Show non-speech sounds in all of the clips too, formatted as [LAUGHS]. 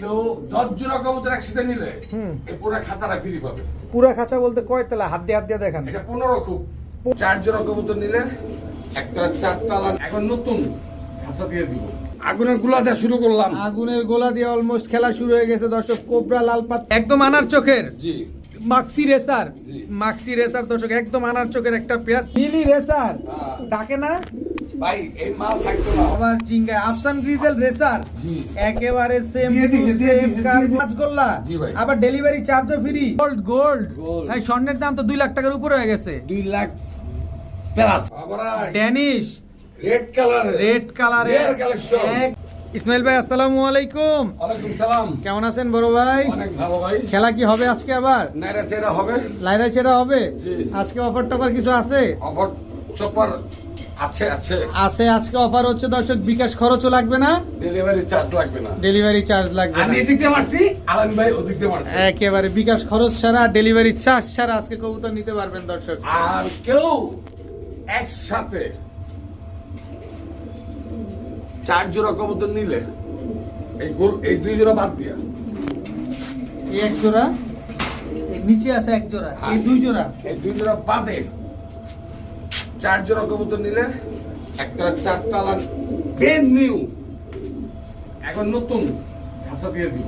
কেউ দশ জোড়া কবুতর একসাথে নিলে এই পুরো খাতাটা ফ্রি পাবে। পুরা খাঁচা বলতে কয় তালা? হাত দিয়ে হাত দিয়ে দেখান। এটা পনেরো খুব। চার জোড়া কবুতর নিলে একটা চারতলা এখন নতুন খাতা দিয়ে দিব। আগুনেরগুলা দেওয়া শুরু করলাম। আগুনের গোলা দিয়ে অলমোস্ট খেলা শুরু হয়ে গেছে দর্শক। কোবরা লাল পাত একদম আনার চোখের। জি। মাক্সি রেসার। মাক্সি রেসার দর্শক একদম আনার চোখের একটা পেয়ার। মিলি রেসার। হ্যাঁ। ডাকে না? ভাই এই মাল থাকতো না। আবার জিঙ্গা আফসান গ্রিজেল রেসার জি। একেবারে সেম। কাজ করলা আবার ডেলিভারি চার্জও ফ্রি গোল্ড গোল্ড ভাই স্বর্ণের দাম তো দুই লাখ টাকার উপরে হয়ে গেছে। দুই lakh plus. Danish red colour red কালারের ইসমাইল ভাই আসসালামু আলাইকুম। ওয়ালাইকুম সালাম। কেমন আছেন বড় ভাই? অনেক ভালো ভাই। খেলা কি হবে আজকে আবার? নাইরা চেরা হবে। লাইরা চেরা হবে? আজকে অফার টফার কিছু আছে? চপার আছে আছে। আছে আজকে অফার হচ্ছে দর্শক বিকাশ খরচও লাগবে না। ডেলিভারি চার্জ লাগবে না। ডেলিভারি চার্জ লাগবে আমি এদিক দিয়ে মারছি আলম ভাই ওদিক দিয়ে মারছি। একেবারে বিকাশ খরচ ছাড়া ডেলিভারি চার্জ ছাড়া আজকে কবুতর নিতে পারবেন দর্শক। আর কেউ একসাথে চার জোড়া কবুতর নিলে এই গোল এই দুই জোড়া বাদ দিয়া। এই এক জোড়া এই নিচে আছে এক জোড়া এই দুই জোড়া। এই দুই জোড়া বাদে চার জোড়া কবুতর নিলে একটা চারতলা ব্রেন নিউ এখন নতুন খাতা দিয়ে দিব।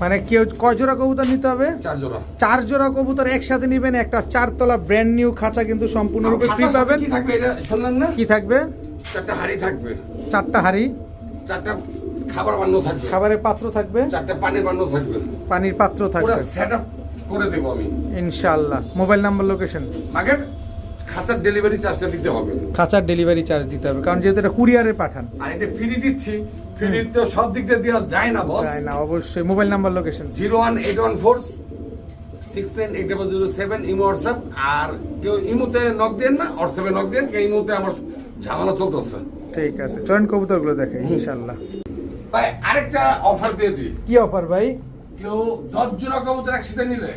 মানে কেউ কয় জোড়া কবুতর নিতে হবে? চার জোড়া চার জোড়া কবুতর একসাথে নিবেন একটা চারতলা ব্র্যান্ড নিউ খাঁচা কিন্তু সম্পূর্ণরূপে ফ্রি পাবেন। কি থাকবে এটা শুনলেন না? কি থাকবে? চারটা হাড়ি থাকবে। চারটা হাড়ি। চারটা খাবার বান্ন থাকবে। খাবারের পাত্র থাকবে? চারটা পানির বান্ন থাকবে। পানির পাত্র থাকবে। সেট আপ করে দেবো আমি। ইনশাআল্লাহ। মোবাইল নাম্বার লোকেশন আগে খাতার ডেলিভারি চার্জটা দিতে হবে। খাঁচার ডেলিভারি চার্জ দিতে হবে কারণ যেহেতু এটা কুরিয়ারে পাঠান। আর এটা ফ্রি দিচ্ছি। ফ্রি তো সব দিক দিয়ে দেওয়া যায় না বস যায় না অবশ্যই। Mobile number location zero one eight one four six nine eight double zero seven imo WhatsApp. আর কেউ ইমোতে নক দেন না হোয়াটসঅ্যাপে নক দেন কেউ ইমোতে আমার ঝামেলা চলতেছে। ঠিক আছে চয়ন কবুতরগুলো দেখে ইনশাল্লাহ। ভাই আরেকটা অফার দিয়ে দিই। কি অফার ভাই? কেউ দশ জোড়া কবুতর একসাথে নিলে।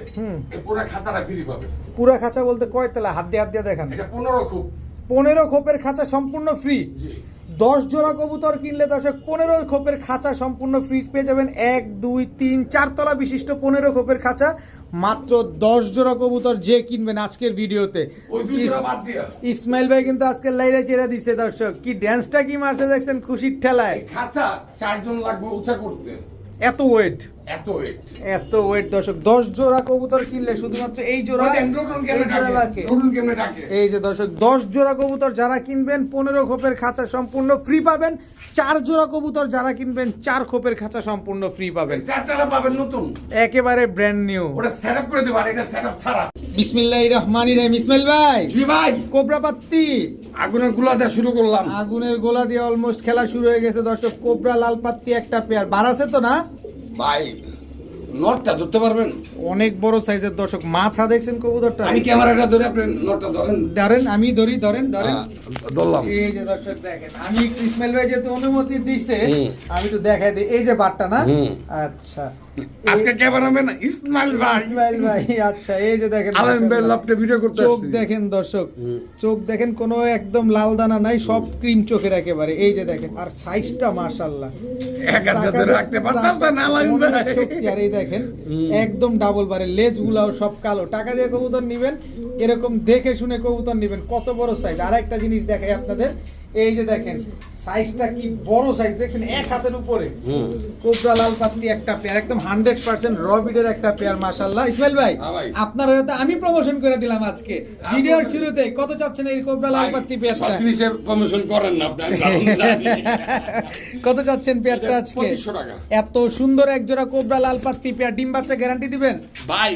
এই পুরো খাতাটা ফ্রি পাবে। পুরা খাঁচা বলতে কয় তালা? হাত দিয়ে হাত দিয়ে দেখান। এটা পনেরো খুব। পনেরো খোপের খাঁচা সম্পূর্ণ ফ্রি। দশ জোড়া কবুতর কিনলে দর্শক পনেরো খোপের খাঁচা সম্পূর্ণ ফ্রি পেয়ে যাবেন। এক দুই তিন চার তলা বিশিষ্ট পনেরো খোপের খাঁচা। মাত্র দশ জোড়া কবুতর যে কিনবেন আজকের ভিডিওতে। ইসমাইল ভাই কিন্তু আজকে লাইরে চেরা দিচ্ছে দর্শক। কি ড্যান্সটা কি মারছে দেখছেন? খুশির ঠেলায়। খাতা চারজন লাগবে উঁচা করতে। এত ওয়েট এত ওয়েট এত ওয়েট দর্শক দশ জোড়া কবুতর কিনলে শুধুমাত্র এই জোড়া এই যে দর্শক দশ জোড়া কবুতর যারা কিনবেন পনেরো খোপের খাঁচা সম্পূর্ণ ফ্রি পাবেন। চার জোড়া কবুতর যারা কিনবেন চার খোপের খাঁচা সম্পূর্ণ ফ্রি পাবেন। চারতলা পাবেন নতুন। একেবারে ব্র্যান্ড নিউ ওটা করে দেবো আর এটা সেট আপ ছাড়া রহিম। ইসমাইল ভাই। জি ভাই। কোবরা আগুনেরগুলা শুরু করলাম। আগুনের গোলা দিয়ে অলমোস্ট খেলা শুরু হয়ে গেছে দর্শক। কোবরা লাল পাত্তি একটা পেয়ার বার আছে তো না? ভাই নটটা ধরতে পারবেন? অনেক বড় সাইজের দর্শক। মাথা দেখছেন কবুতরটা? আমি ক্যামেরাটা ধরে আপনি নটটা ধরেন। ধরেন আমি ধরি ধরেন ধরেন। হ্যাঁ, ধরলাম। এই যে দর্শক দেখেন আমি ইসমাইল ভাই যেহেতু অনুমতি দিছে আমি একটু দেখাই দিই। এই যে বাটটা না? আচ্ছা। আজকে ক্যামেরাম্যান ইসমাইল ভাই। ইসমাইল ভাই আচ্ছা এই যে দেখেন আলম ভাই লাপটে ভিডিও করতে চোখ দেখেন দর্শক চোখ দেখেন কোনো একদম লাল দানা নাই সব ক্রিম চোখের একেবারে। এই যে দেখেন আর সাইজটা মাশাআল্লাহ। এক হাতে রাখতে পারতাম না আলম ভাই। শক্তি আর এই দেখেন একদম ডাবল বারে লেজ গুলাও সব কালো। টাকা দিয়ে কবুতর নিবেন এরকম দেখে শুনে কবুতর নিবেন কত বড় সাইজ আর একটা জিনিস দেখাই আপনাদের এই যে দেখেন সাইজটা কি বড় সাইজ দেখছেন এক হাতের উপরে। কোবরা লাল পাত্তি একটা পেয়ার একদম হান্ড্রেড পার্সেন্ট রবিডের একটা পেয়ার মাশাল্লাহ ইসমাইল ভাই হ্যাঁ ভাই। আপনার হয়তো আমি প্রমোশন করে দিলাম আজকে ভিডিওর শুরুতে কত চাচ্ছেন এই কোবরা লাল পাত্তি পেয়ারটা প্রমোশন করেন না। [LAUGHS] কত চাচ্ছেন পেয়ারটা আজকে 2500 টাকা। এত সুন্দর এক জোড়া কোবরা লাল পাত্তি পেয়ার ডিম বাচ্চা গ্যারান্টি দিবেন ভাই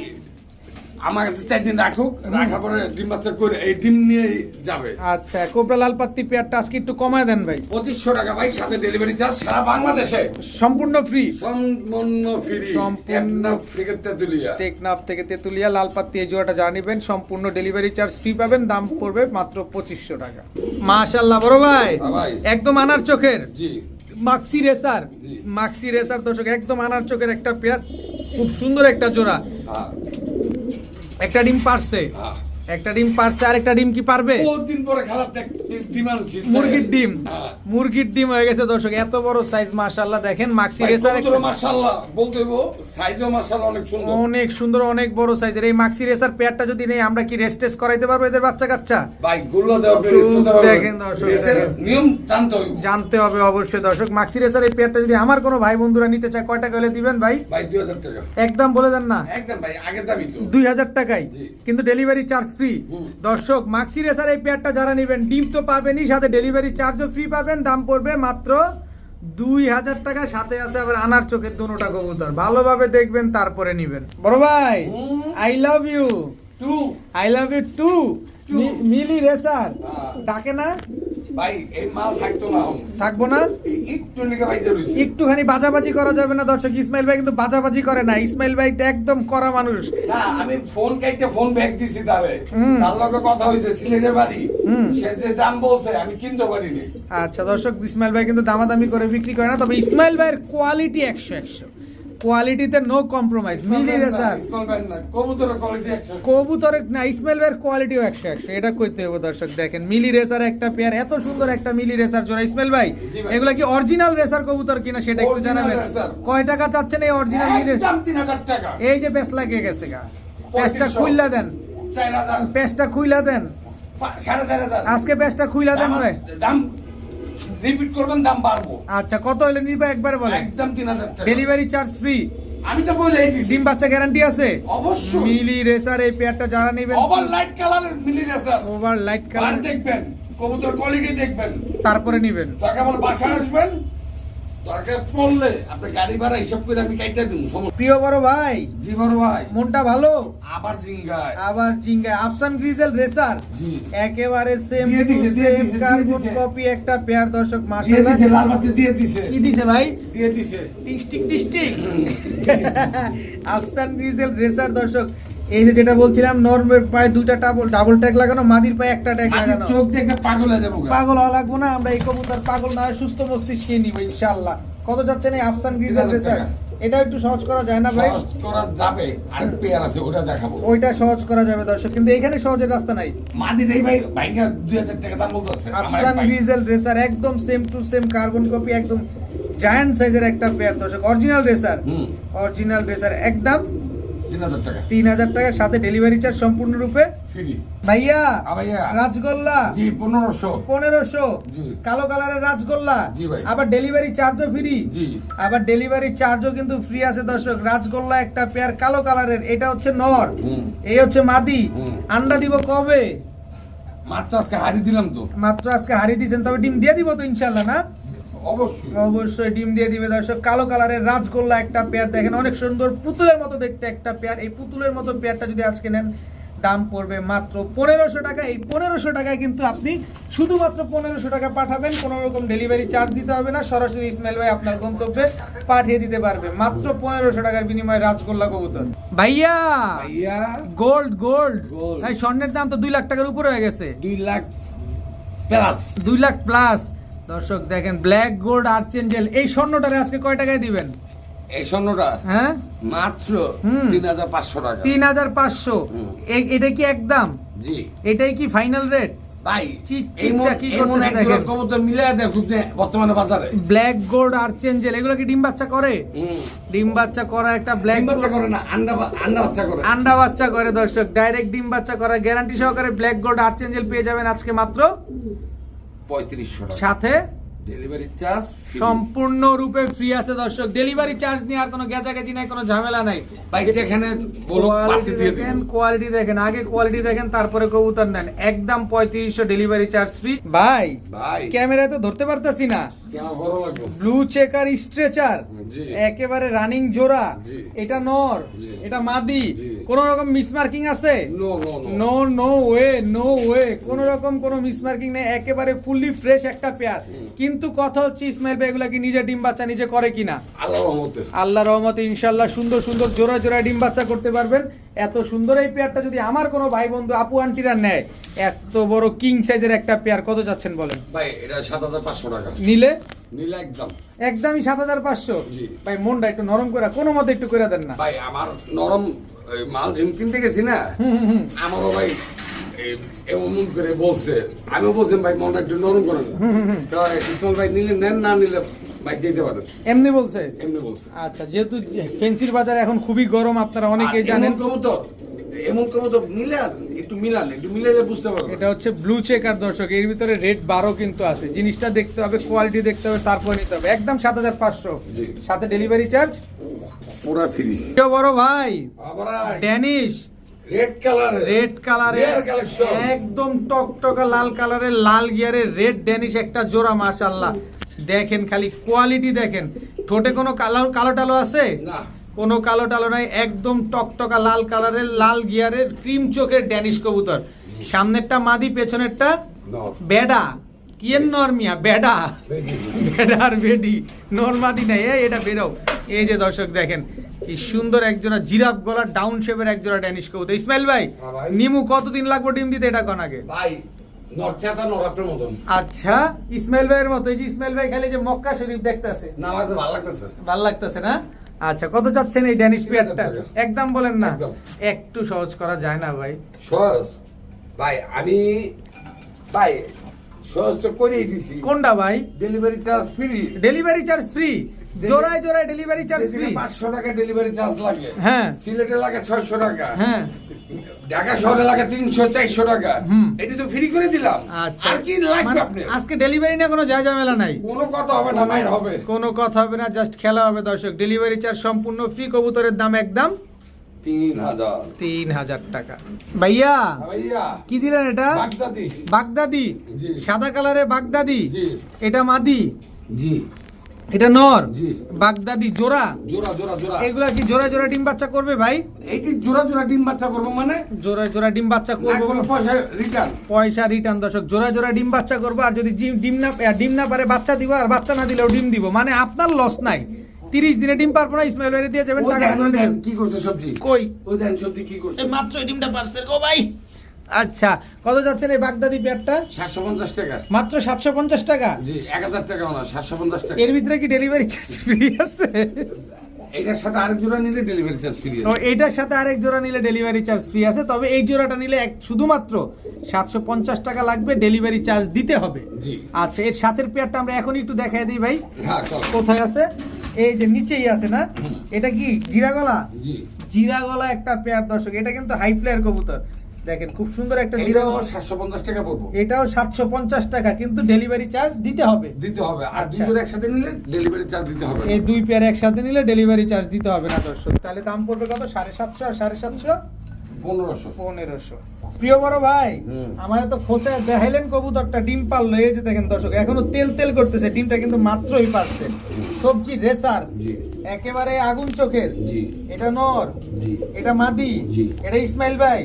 আমার কাছে চার দিন রাখুক রাখার পরে ডিম বাচ্চা করে এই ডিম নিয়ে যাবে। আচ্ছা কোবরা লাল পাত্তি পেয়ারটা আজকে একটু কমায় দেন ভাই। পঁচিশশো টাকা ভাই সাথে ডেলিভারি চার্জ সারা বাংলাদেশে। সম্পূর্ণ ফ্রি সম্পূর্ণ ফ্রি সম্পূর্ণ থেকে তেতুলিয়া। টেকনাফ থেকে তেতুলিয়া লাল পাত্তি এই জোড়াটা জানিবেন সম্পূর্ণ ডেলিভারি চার্জ ফ্রি পাবেন দাম পড়বে মাত্র পঁচিশশো টাকা। মাশাল্লাহ বড় ভাই হ্যাঁ ভাই। একদম আনার চোখের। জি। মাক্সি রেসার মাক্সি রেসার দর্শক একদম আনার চোখের একটা পেয়ার খুব সুন্দর একটা জোড়া। হ্যাঁ। একটা ডিম পারছে। হ্যাঁ। একটা ডিম পারছে আর একটা ডিম কি পারবে? বহুদিন পরে ছিল মুরগির ডিম। হ্যাঁ। মুরগির ডিম হয়ে গেছে দর্শক এত বড় সাইজ মাশাআল্লাহ দেখেন মাক্সি রেসার মাশাআল্লাহ বলতে হইব সাইজও মাশাআল্লাহ অনেক সুন্দর। অনেক সুন্দর অনেক বড় সাইজের এই মাক্সি রেসার পেয়ারটা যদি নেই আমরা কি রেস্ট টেস্ট করাইতে পারব এদের বাচ্চা কাচ্চা? ভাই গুলো দেওয়া দেখেন দর্শক, নিয়ম জানতে হইব। জানতে হবে অবশ্যই দর্শক মাক্সি রেসার এই পেয়ারটা যদি আমার কোনো ভাই বন্ধুরা নিতে চায় কয় টাকা হলে দিবেন ভাই? ভাই দুই হাজার টাকা। একদম বলে দেন না। একদম ভাই আগের দামই তো। দুই হাজার টাকায়। কিন্তু ডেলিভারি চার্জ ফ্রি দর্শক মাক্সি রেসার এই প্যাডটা যারা নেবেন ডিম তো পাবেনই সাথে ডেলিভারি চার্জও ফ্রি পাবেন দাম পড়বে মাত্র দুই হাজার টাকা। সাথে আছে আবার আনার চোখের দুটা কবুতর। ভালোভাবে দেখবেন তারপরে নিবেন। বড় ভাই I love you too I love you too. Mealy racer হ্যাঁ। ডাকে না? ভাই এই মাল থাকতো না। থাকব না? একটু নিকে ভাই জরুরি একটুখানি বাজাবাজি করা যাবে না দর্শক ইসমাইল ভাই কিন্তু বাজাবাজি করে না। ইসমাইল ভাই একদম করা মানুষ। না আমি ফোন কাইটে ফোন ব্যাগ দিছি তারে। হুম। তার লগে কথা হইছে সিলেটের বাড়ি। সে যে দাম বলছে আমি কিনতে পারিনি আচ্ছা দর্শক ইসমাইল ভাই কিন্তু দামাদামি করে বিক্রি করে না তবে ইসমাইল ভাইয়ের কোয়ালিটি একশো একশো। কোয়ালিটিতে নো কম্প্রোমাইজ মিলি ভাই না। কবুতরের কোয়ালিটি একশো কবুতরের না ইসমাইল ভাইয়ের কোয়ালিটিও একশো একশো। এটা কইতে হবে দর্শক দেখেন। মিলি রেসার একটা পেয়ার এত সুন্দর একটা মিলি রেসার জোড়া। ইসমাইল ভাই। এগুলা কি অরিজিনাল রেসার কবুতর কিনা সেটা একটু জানাবেন? কয় টাকা চাচ্ছেন এই অরিজিনাল মিলি টাকা। এই যে পেস লাগে গেছে গা। পেসটা 3500 খুইলা দেন। পেসটা খুইলা দেন। আজকে পেসটা খুইলা দেন ভাই। দাম রিপিট করবেন দাম বাড়বো। আচ্ছা কত হলে নিবা একবার বলেন? একদম তিন হাজার টাকা। ডেলিভারি চার্জ ফ্রি আমি তো বলেই দিছি। ডিম বাচ্চা গ্যারান্টি আছে? অবশ্যই। মিলি রেসার এই পেয়ারটা যারা নেবেন ওভার লাইট কালারের mealy racer over light colour দেখবেন কবুতর কোয়ালিটি দেখবেন। তারপরে নেবেন। তাকে আমার বাসা আসবেন। দরকার পড়লে আপনি গাড়ি ভাড়া হিসাব করে আমি কাইটা দিব সমস্যা প্রিয় বড় ভাই জীবন ভাই। মনটা ভালো? আবার জিঙ্গায়। আবার জিঙ্গায়। আফসান গ্রিজেল রেসার? জি। একেবারে সেম দিয়ে দিছে, দিয়ে দিছে, কার্বন কপি একটা পেয়ার দর্শক দিয়ে দিছে লাল বাতি দিয়ে দিছে। কি দিছে ভাই? দিয়ে দিছে। টিস্টিক টিস্টিক আফসান গ্রিজেল রেসার দর্শক এই যে যেটা বলছিলাম নর্মের পায়ে দুইটা ডাবল ডাবল ট্যাগ লাগানো মাদির পায়ে একটা ট্যাগ লাগানো। চোখ দেখে পাগল হয়ে যাব পাগল হওয়া লাগবো না আমরা এই কবুতর পাগল না সুস্থ মস্তিষ্কে নিব ইনশাআল্লাহ। কত যাচ্ছেন এই আফসান 3000 রেসার। এটা একটু সহজ করা যায় না ভাই? সহজ করা যাবে আরেক পেয়ার আছে ওটা দেখাবো। ওইটা সহজ করা যাবে দর্শক কিন্তু এখানে সহজের রাস্তা নাই। মাদি দেই ভাই ভাইঙ্গা দুই হাজার টাকা দাম বলতেছে। আফসান। গ্রিজেল রেসার একদম same to same carbon copy একদম জায়ান্ট সাইজের একটা পেয়ার দর্শক original racer. Hmm. Original racer একদম তিন হাজার টাকার সাথে ডেলিভারি চার্জ সম্পূর্ণরূপে ভাইয়া রাজগোল্লা। জি পনেরোশো। পনেরোশো। কালো কালারের রাজগোল্লা। আবার ডেলিভারি চার্জও ফ্রি আবার ডেলিভারি চার্জও কিন্তু ফ্রি আছে দর্শক। রাজগোল্লা একটা পেয়ার কালো কালারের। এটা হচ্ছে নর। এই হচ্ছে মাদি। আন্ডা দিব কবে? মাত্র আজকে হারি দিলাম তো। মাত্র আজকে হারিয়ে দিয়েছেন তবে ডিম দিয়ে দিব তো ইনশাল্লাহ না? অবশ্যই। অবশ্যই ডিম দিয়ে দিবে দর্শক। কালো কালারের রাজগোল্লা একটা পেয়ার। দেখেন অনেক সুন্দর পুতুলের মতো দেখতে একটা পেয়ার। এই পুতুলের মতো পেয়ারটা যদি আজকে নেন দাম পড়বে মাত্র পনেরোশো টাকা। এই পনেরোশো টাকায় কিন্তু আপনি শুধুমাত্র পনেরোশো টাকা পাঠাবেন। কোনো রকম ডেলিভারি চার্জ দিতে হবে না। সরাসরি ইসমাইল ভাই আপনার গন্তব্যে পাঠিয়ে দিতে পারবে। মাত্র পনেরোশো টাকার বিনিময়ে রাজগোল্লা কবুতর। ভাইয়া! ভাইয়া! Gold gold! Gold। ভাই স্বর্ণের দাম তো দুই লাখ টাকার উপরে হয়ে গেছে। দুই লাখ প্লাস। দুই লাখ প্লাস। দর্শক দেখেন ব্ল্যাক গোল্ড আর্চেঞ্জেল এই স্বর্ণটারে আজকে কয় টাকায় দিবেন? এই স্বর্ণটা? হ্যাঁ? মাত্র তিন হাজার পাঁচশো টাকা। তিন হাজার পাঁচশো। এটা কি একদম জি। এটাই কি ফাইনাল রেট ভাই বর্তমানে বাজারে। ব্ল্যাক গোল্ড আর্চেঞ্জেল এগুলো কি ডিম বাচ্চা করে? ডিম বাচ্চা করা একটা ব্ল্যাক বাচ্চা করে না আন্ডা আন্ডা বাচ্চা করে। আন্ডা বাচ্চা করে দর্শক ডাইরেক্ট ডিম বাচ্চা করা গ্যারান্টি সহকারে ব্ল্যাক গোল্ড আর্চেঞ্জেল পেয়ে যাবেন আজকে মাত্র পঁয়ত্রিশশো টাকা। সাথে ডেলিভারি চার্জ সম্পূর্ণ রূপে ফ্রি আছে দর্শক। ডেলিভারি চার্জ নিয়ে আর কোনো গেজাগেজি নাই কোনো ঝামেলা নাই। ভাই এখানে দেখেন কোয়ালিটি দেখেন আগে কোয়ালিটি দেখেন তারপরে কবুতর নেন। একদম পঁয়ত্রিশশো ডেলিভারি চার্জ ফ্রি ভাই ভাই। ক্যামেরায় তো ধরতে পারতাছি না। ব্লু চেকার স্ট্রেচার একেবারে রানিং জোড়া। এটা নর এটা মাদি। কোন রকম মিসমার্কিং আছে? No no no no no way no way কোন রকম কোন মিসমার্কিং নেই। একেবারে ফুললি ফ্রেশ একটা পেয়ার কিন্তু কথা হচ্ছে ইসমাইল ভাই এগুলা কি নিজে ডিম বাচ্চা নিজে করে কিনা? আল্লাহ রহমতে। আল্লাহ রহমতে ইনশাল্লাহ সুন্দর সুন্দর জোড়া জোড়া ডিম বাচ্চা করতে পারবেন। এত সুন্দর এই পেয়ারটা যদি আমার কোনো ভাই বন্ধু আপু আন্টিরা নেয় এত বড় কিং সাইজের একটা পেয়ার কত যাচ্ছেন বলেন? ভাই এটা সাত হাজার পাঁচশো টাকা। নিলে? নিলে একদম। একদমই সাত হাজার পাঁচশো? জি। ভাই মনটা একটু নরম করে কোনো মতে একটু করে দেন না। ভাই আমার নরম ওই মাল জিম কিনতে গেছি না। আমারও ভাই করে বলছে। আমি বলছি ভাই মনটা একটু নরম করেন ইসমাইল ভাই নিলে নেন না নিলে ভাই পারেন। এমনি বলছে? এমনি বলছে। আচ্ছা যেহেতু ফেন্সির বাজার এখন খুবই গরম আপনারা অনেকেই জানেন। এমন কবুতর এমন কবুতর মিলান একটু মিলান একটু মিলাইলে বুঝতে এটা হচ্ছে ব্লু চেকার দর্শক এর ভিতরে রেড বারও কিন্তু আছে। জিনিসটা দেখতে হবে কোয়ালিটি দেখতে হবে তারপর নিতে হবে। একদম সাত হাজার পাঁচশো। সাথে ডেলিভারি চার্জ পুরা ফ্রি বড় ভাই। ড্যানিশ রেড কালার রেড কালারের একদম টকটকা লাল কালারের লাল গিয়ারের রেড ড্যানিশ একটা জোড়া দেখেন খালি কোয়ালিটি দেখেন। ঠোঁটে কোনো কালো কালো টালো আছে? না। কোনো কালো টালো নাই একদম টকটকা লাল কালারের লাল গিয়ারের ক্রিম চোখের ড্যানিশ কবুতর। সামনেরটা মাদি পেছনেরটা বেডা। কিয়েন নরমিয়া বেডা। বেডার বেডি নর্মাদি নাই এটা বেরো। এই যে দর্শক দেখেন কি সুন্দর একজোড়া জিরাফ গলার ডাউন শেপের একজোড়া ড্যানিশ কবুতর। ইসমাইল ভাই হ্যাঁ নিমু কতদিন লাগবে ডিম দিতে এটা কোন আগে? ভাই আচ্ছা ইসমাইল ভাইয়ের মতো এই যে ইসমাইল ভাই খালি যে মক্কা শরীফ দেখতেছে। ভালো লাগতেছে। ভালো লাগতেছে না? আচ্ছা কত চাচ্ছেন এই ড্যানিশ পেয়ারটা একদম বলেন না। একটু সহজ করা যায় না ভাই। সহজ? ভাই আমি ভাই সহজ তো করেই দিছি। কোনটা ভাই? Delivery charge free delivery charge free জোড়ায় জোড়ায় ডেলিভারি চার্জ ফ্রি পাঁচশো টাকা ডেলিভারি চার্জ লাগে। হ্যাঁ। সিলেটে লাগে ছয়শো টাকা। হ্যাঁ। ঢাকা শহরে লাগে তিনশো চারশো টাকা। হুম। এটি তো ফ্রি করে দিলাম। আচ্ছা। আর কি লাগবে মানে আপনার? আজকে ডেলিভারি না কোনো ঝামেলা নাই। কোনো কথা হবে না মায়ের হবে। কোনো কথা হবে না জাস্ট খেলা হবে দর্শক। ডেলিভারি চার্জ সম্পূর্ণ ফ্রি কবুতরের দাম একদম তিন হাজার। টাকা। ভাইয়া কি দিলেন এটা? বাগদাদি। বাগদাদি। সাদা কালারের বাগদাদি। এটা মাদি। জি। এটা নর। বাগদাদি জোড়া। জোড়া জোড়া জোড়া। এগুলা কি জোড়া জোড়া ডিম বাচ্চা করবে ভাই? এইটি জোড়া জোড়া ডিম বাচ্চা করব মানে? জোড়া জোড়া ডিম বাচ্চা করব। পয়সা রিটার্ন পয়সা রিটার্ন দর্শক জোড়া জোড়া ডিম বাচ্চা করব। আর যদি ডিম ডিম না ডিম না পারে বাচ্চা দিব আর বাচ্চা না দিলেও ডিম দিব। মানে আপনার লস নাই। তিরিশ দিনে ডিম পারব না ইসমাইল ভাই দিয়ে যাবেন টাকা। কি করছে সবজি? কই? ওই দেখেন সবজি কি করছে? মাত্র ডিমটা পারছে গো ভাই। আচ্ছা কত যাচ্ছেন এই বাগদাদি পেয়ারটা? সাতশো পঞ্চাশ টাকা। মাত্র সাতশো পঞ্চাশ টাকা? জি এক হাজার টাকা না সাতশো পঞ্চাশ টাকা। এর ভিতরে কি ডেলিভারি চার্জ ফ্রি আছে? এটার সাথে আরেক জোড়া নিলে ডেলিভারি চার্জ ফ্রি তো এইটার সাথে আরেক জোড়া নিলে ডেলিভারি চার্জ ফ্রি আছে তবে এই জোড়াটা নিলে শুধুমাত্র সাতশো পঞ্চাশ টাকা লাগবে ডেলিভারি চার্জ দিতে হবে। জি। আচ্ছা এর সাথের পেয়ারটা আমরা এখনই একটু দেখাই দিই ভাই। হ্যাঁ কোথায় আছে? এই যে নিচেই আছে না? এটা কি জিরা গলা জি। জিরা গলা একটা পেয়ার দর্শক এটা কিন্তু হাই ফ্লেয়ার কবুতর। দেখেন খুব সুন্দর একটা জিরা এটাও সাতশো পঞ্চাশ টাকা পড়ব। এটাও সাতশো পঞ্চাশ টাকা কিন্তু ডেলিভারি চার্জ দিতে হবে। দিতে হবে। আর আচ্ছা। দুজোর একসাথে নিলে ডেলিভারি চার্জ দিতে হবে এই দুই পেয়ার একসাথে নিলে ডেলিভারি চার্জ দিতে হবে না দর্শক। তাহলে দাম পড়বে কত? সাড়ে সাতশো আর সাড়ে প্রিয় বড় ভাই আমার তো খোঁচায় দেখাইলেন কবুতরটা ডিম পারল এই যে দেখেন দর্শক। এখনও তেল তেল করতেছে ডিমটা কিন্তু মাত্রই পারছে। সবজি রেসার একেবারে আগুন চোখের। এটা নর এটা মাদি এটা ইসমাইল ভাই।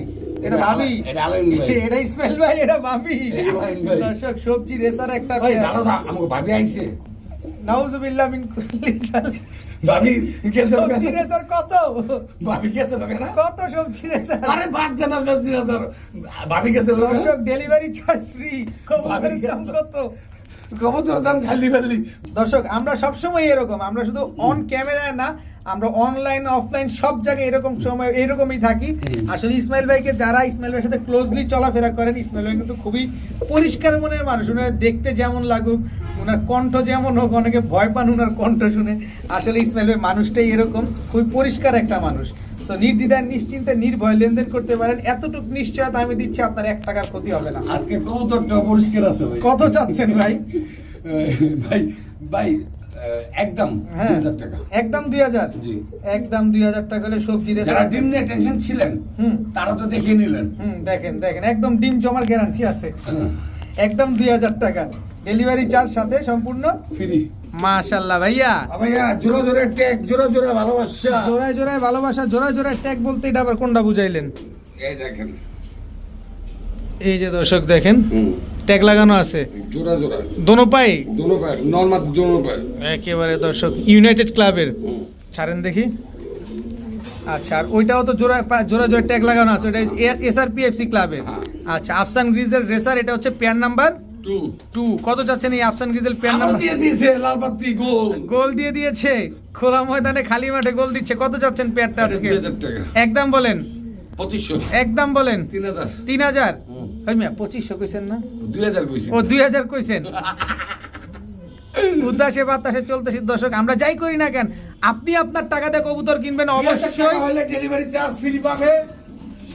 এটা ভাবি। এটা আলাইন ভাই। [LAUGHS] এটা ইসমাইল ভাই এটা ভাবি। এটা আলাইন ভাই। দর্শক সবজি রেসার একটা ভাই দাদা দা আমাকে ভাবি আইছে। নাউজুবিল্লাহ মিন কুল্লি জাল। ভাবি কেসে সবজি রেসার কত? ভাবি কেসে লোকে না কত সবজি রেসার? আরে বাদ জানা সবজি ভাবি কেসে দর্শক ডেলিভারি চার্জ ফ্রি কবুতরের দাম কত? দাম খালি দর্শক আমরা সবসময় এরকম। আমরা শুধু অন ক্যামেরায় না আমরা অনলাইন অফলাইন সব জায়গায় এরকম সময় এরকমই থাকি। আসলে ইসমাইল ভাইকে যারা ইসমাইল ভাইয়ের সাথে ক্লোজলি চলাফেরা করেন ইসমাইল ভাই কিন্তু খুবই পরিষ্কার মনের মানুষ। ওনার দেখতে যেমন লাগুক ওনার কণ্ঠ যেমন হোক অনেকে ভয় পান ওনার কণ্ঠ শুনে। আসলে ইসমাইল ভাই মানুষটাই এরকম খুবই পরিষ্কার একটা মানুষ। তো নির্দ্বিধায় নিশ্চিন্তে নির্ভয় লেনদেন করতে পারেন। এতটুকু নিশ্চয়তা আমি দিচ্ছি আপনার এক টাকার ক্ষতি হবে না। আজকে কত পরিষ্কার আছে কত চাচ্ছেন ভাই? [LAUGHS] ভাই ভাই একদম হ্যাঁ। টাকা। একদম দুই হাজার? জি। একদম দুই হাজার টাকা হলে সবজি যারা ডিম নিয়ে টেনশন ছিলেন হুম। তারা তো দেখিয়ে নিলেন। হুম দেখেন দেখেন একদম ডিম জমার গ্যারান্টি আছে। হ্যাঁ, একদম দুই হাজার টাকা। ডেলিভারি চার্জ সাথে সম্পূর্ণ ফ্রি মাশাল্লাহ ভাইয়া। ভাইয়া জোরে জোরে টেক জোরে জোরে ভালোবাসা। জোড়ায় জোড়ায় ভালোবাসা জোড়ায় জোড়ায় ট্যাগ বলতে এটা আবার কোনটা বুঝাইলেন? এই দেখেন। এই যে দর্শক দেখেন। হুম। ট্যাগ লাগানো আছে? জোড়া জোড়া। দোনো পায়ে? দোনো পায় নর্মাল দোনো পায়। একেবারে দর্শক ইউনাইটেড ক্লাবের ছাড়েন দেখি। আচ্ছা আর ওইটাও তো জোড়া জোড়া জোড়া ট্যাগ লাগানো আছে ওটা এসআরপিএফসি ক্লাবের। আচ্ছা আফসান গ্রিজের রেসার এটা হচ্ছে প্যান নাম্বার টু। টু। কত চাচ্ছেন এই আফসান গ্রিজের প্যান নাম্বার? দিয়ে দিয়েছে লাল বাতি গোল। গোল দিয়ে দিয়েছে। খোলা ময়দানে খালি মাঠে গোল দিচ্ছে। কত চাচ্ছেন পেয়ারটা আজকে? একদম বলেন। পঁচিশশো। একদম বলেন। তিন হাজার। তিন হাজার? মিয়া পঁচিশশো কইছেন না? দুই হাজার ও দুই হাজার কইছেন? বাতাসে চলতেছে দর্শক আমরা যাই করি না কেন? আপনি আপনার টাকা দিয়ে কবুতর কিনবেন অবশ্যই। হলে ডেলিভারি চার্জ ফ্রি পাবে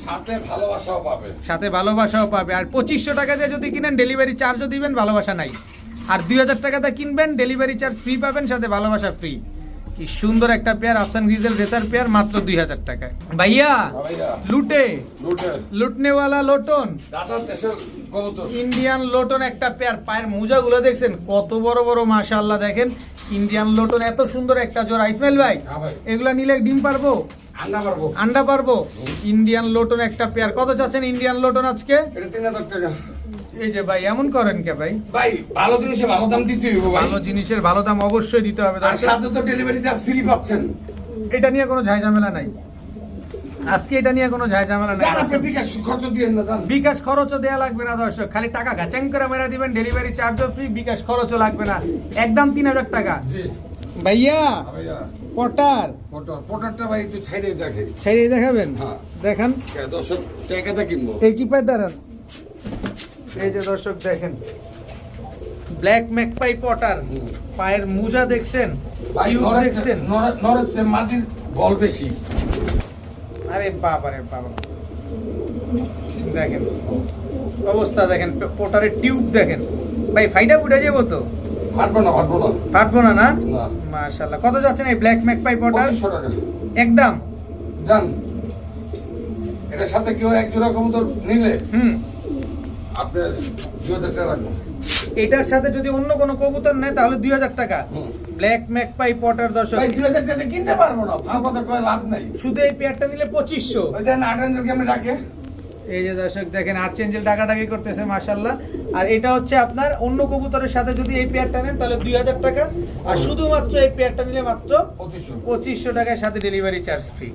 সাথে ভালোবাসাও পাবে। সাথে ভালোবাসাও পাবে। আর পঁচিশশো টাকা দিয়ে যদি কিনেন ডেলিভারি চার্জও দিবেন ভালোবাসা নাই। আর দুই হাজার টাকা দিয়ে কিনবেন ডেলিভারি চার্জ ফ্রি পাবেন সাথে ভালোবাসা ফ্রি কি সুন্দর একটা পেয়ার আফসান গ্রিজেল জেতার পেয়ার মাত্র দুই হাজার টাকায়। ভাইয়া লুটে। লোটন। দেশের কবুতর। ইন্ডিয়ান লোটন একটা পেয়ার পায়ের মোজাগুলো দেখছেন কত বড় বড় মাশাআল্লাহ দেখেন। ইন্ডিয়ান লোটন এত সুন্দর একটা জোড়া। ইসমাইল ভাই হ্যাঁ। এগুলা নিলে ডিম পারব? আন্ডা পারব। ইন্ডিয়ান লোটন একটা পেয়ার কত চাচ্ছেন ইন্ডিয়ান লোটন আজকে? তিন হাজার টাকা। এই যে ভাই এমন করেন কে ভাই? ভাই ভালো জিনিসে ভালো দাম দিতে হইব ভাই। ভালো জিনিসের ভালো দাম অবশ্যই দিতে হবে। আর সাথে তো ডেলিভারি চার্জ ফ্রি পাচ্ছেন। এটা নিয়ে কোনো ঝামেলা নাই। আজকে এটা নিয়ে কোনো ঝামেলা নাই। বিকাশ খরচ দিয়ে না বিকাশ খরচও দেয়া লাগবে না দর্শক। খালি টাকা গাচাং করে মেরা দিবেন ডেলিভারি চার্জও ফ্রি বিকাশ খরচও লাগবে না। একদম তিন হাজার টাকা। জি। ভাইয়া পটার। পটর পটরটা ভাই একটু ছাইড়ে দেখে ছেড়ে দেখাবেন? হ্যাঁ। দেখান। দর্শক টাকাটা কিনবো এই চিপায় দাঁড়ান। এই যে দর্শক দেখেন ব্ল্যাক ম্যাকপাই পটার পায়ের মোজা দেখছেন দেখছেন? নরেতে মাটির বল বেশি। আরে বাবা রে বাবা। দেখেন অবস্থা দেখেন পোটারের টিউব দেখেন। ভাই ফাইটা ফুটে যাব তো? ফাটবো না ফাটবো না। ফাটবো না না? মাশাআল্লাহ। কত যাচ্ছেন এই ব্ল্যাক ম্যাকপাই পটার পঁচিশশো টাকা। একদম। জান এটার সাথে কেউ এক জোড়া কবুতর নিলে? হুম। আপনার দুই হাজার টাকা রাখব এটার সাথে যদি অন্য কোনো কবুতর নেয় তাহলে দুই হাজার টাকা। ব্ল্যাক ম্যাকপাই পটার দর্শক। ভাই দুই হাজার টাকা কিনতে পারব না। ভালো কথা কয়ে লাভ নাই। শুধু এই পেয়ারটা নিলে পঁচিশশো। ওই দেন আট হাজার কেমন ডাকে। এই যে দর্শক দেখেন আর্চেঞ্জেল ডাকাডাকি করতেছে মাশাল্লাহ আর এটা হচ্ছে আপনার অন্য কবুতরের সাথে যদি এই পেয়ারটা নেন তাহলে দুই হাজার টাকা। আর শুধুমাত্র এই পেয়ারটা নিলে মাত্র পঁচিশশো। পঁচিশশো টাকার সাথে ডেলিভারি চার্জ ফ্রি